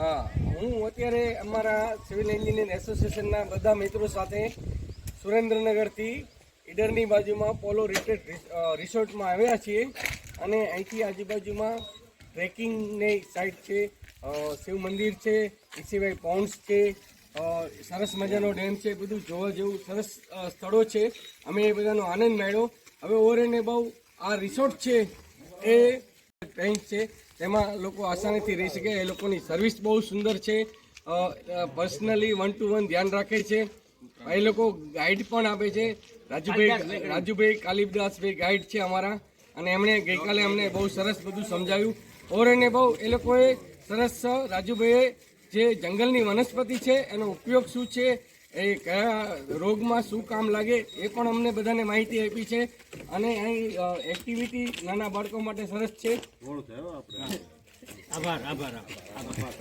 હા, હું અત્યારે અમારા સિવિલ એન્જિનિયર એસોસિએશનના બધા મિત્રો સાથે સુરેન્દ્રનગરથી ઈડરની બાજુમાં પોલો રિટ્રીટ રિસોર્ટમાં આવ્યા છીએ અને અહીંથી આજુબાજુમાં ટ્રેકિંગની સાઇટ છે શિવ મંદિર છે એ સિવાય પોન્ડ્સ છે સરસ મજાનો ડેમ છે, બધું જોવા જેવું સરસ સ્થળો છે. અમે એ બધાનો આનંદ મેળ્યો હવે ઓવર એન્ડ બહુ આ રિસોર્ટ છે એ ટેન્ટ છે. તેમાં લોકો આસાનીથી રહી શકે. એ લોકોની સર્વિસ બહુ સુંદર છે. પર્સનલી વન ટુ વન ધ્યાન રાખે છે. એ લોકો ગાઈડ પણ આપે છે. રાજુભાઈ રાજુભાઈ કાલિદાસભાઈ ગાઈડ છે અમારા. અને એમણે ગઈકાલે અમને બહુ સરસ બધું સમજાવ્યું. ઓર એને બહુ એ લોકોએ સરસ, રાજુભાઈએ જે જંગલની વનસ્પતિ છે, એનો ઉપયોગ શું છે એ કયા રોગમાં શું કામ લાગે એ પણ અમને બધાને માહિતી આપી છે. અને અહીં એક્ટિવિટી નાના બાળકો માટે સરસ છે. આભાર આભાર આભાર આભાર.